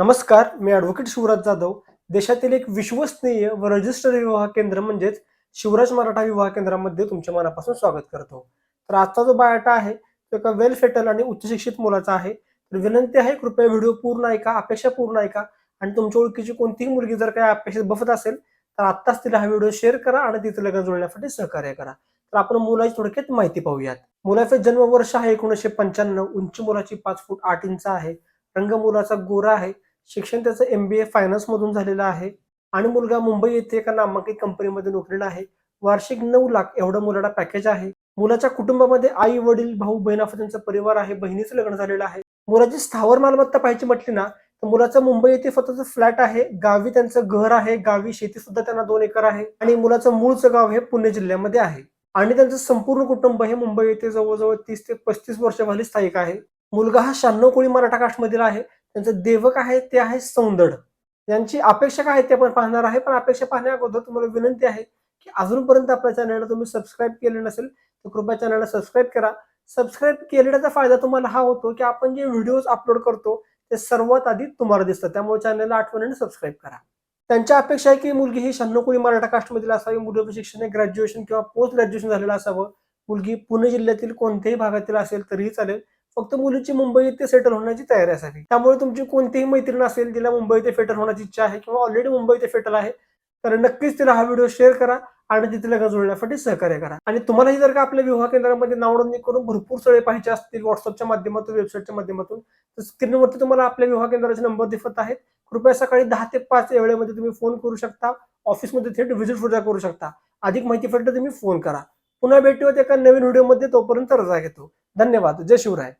नमस्कार मी ॲडव्होकेट शिवराज जाधव. देशातील एक विश्वसनीय व रजिस्टर विवाह केंद्र म्हणजेच शिवराज मराठा विवाह केंद्रामध्ये तुमच्या मनापासून स्वागत करतो. तर आजचा जो बायोटा आहे तो एका वेल फेटल आणि उच्च शिक्षित मुलाचा आहे. तर विनंती आहे कृपया व्हिडिओ पूर्ण ऐका अपेक्षा पूर्ण ऐका आणि तुमच्या ओळखीची कोणतीही मुलगी जर काही अपेक्षित बसत असेल तर आत्ताच तिला हा व्हिडिओ शेअर करा आणि तिचं लग्न जुळण्यासाठी सहकार्य करा. तर आपण मुलाची थोडक्यात माहिती पाहूयात. मुलाचं जन्मवर्ष आहे एकोणीसशे पंच्याण्णव. उंची मुलाची पाच फूट आठ इंच आहे. रंग मुलाचा गोरा आहे. शिक्षण त्याचं एम बी ए फायनान्स मधून झालेलं आहे. आणि मुलगा मुंबई येथे एका नामांकित कंपनीमध्ये नोकरीला आहे. वार्षिक नऊ लाख एवढं मुलाला पॅकेज आहे. मुलाच्या कुटुंबामध्ये आई वडील भाऊ बहीण असं त्यांचा परिवार आहे. बहिणीचं लग्न झालेलं आहे. मुलाची स्थावर मालमत्ता पाहायची म्हटली ना तर मुलाचं मुंबई येथे स्वतःचं फ्लॅट आहे. गावी त्यांचं घर आहे. गावी शेती सुद्धा त्यांना दोन एकर आहे. आणि मुलाचं मूळचं गाव हे पुणे जिल्ह्यामध्ये आहे. आणि त्यांचं संपूर्ण कुटुंब हे मुंबई येथे जवळजवळ तीस ते पस्तीस वर्षाखाली स्थायिक आहे. मुलगा हा शहाण्णव कोळी मराठा कास्टमधील आहे. त्यांचं देवक आहे ते आहे सौंदड यांची अपेक्षा काय आहे ते आपण पाहणार आहे पण अपेक्षा पाहण्या अगोदर तुम्हाला विनंती आहे की अजूनपर्यंत आपल्या चॅनलला तुम्ही सबस्क्राईब केले नसेल तर कृपया चॅनलला सबस्क्राईब करा. सबस्क्राईब केलेल्याचा फायदा तुम्हाला हा होतो की आपण जे व्हिडिओज अपलोड करतो ते सर्वात आधी तुम्हाला दिसतं त्यामुळे चॅनलला आठवणीने सबस्क्राईब करा. त्यांच्या अपेक्षा आहे की मुलगी ही शहाण्णव कोळी मराठा कास्टमधील असावी मुलीचं शिक्षण ग्रॅज्युएशन किंवा पोस्ट ग्रॅज्युएशन झालेलं असावं. मुलगी पुणे जिल्ह्यातील कोणत्याही भागातील असेल तरीही चालेल. फक्त मुलीची मुंबई इथे सेटल होण्याची तयारी असावी. त्यामुळे तुमची कोणतीही मैत्रीण असेल तिला मुंबई येथे फेटल होण्याची इच्छा आहे किंवा ऑलरेडी मुंबई इथे फेटल आहे तर नक्कीच तिला हा व्हिडिओ शेअर करा आणि तिथे लग्न जुळण्यासाठी सहकार्य करा. आणि तुम्हालाही जर का आपल्या विवाह केंद्रामध्ये नावनोंदणी करून भरपूर सगळे पाहिजे असतील व्हॉट्सअपच्या माध्यमातून वेबसाईटच्या माध्यमातून तर स्क्रीनवरती तुम्हाला आपल्या विवाह केंद्राचे नंबर दिसत आहेत. कृपया सकाळी दहा ते पाच या वेळेमध्ये तुम्ही फोन करू शकता. ऑफिसमध्ये थेट व्हिजिट सुद्धा करू शकता. अधिक माहिती पडली तुम्ही फोन करा. पुन्हा भेटूयात एका नवीन व्हिडिओमध्ये तोपर्यंत रजा घेतो. धन्यवाद. जय शिवराय.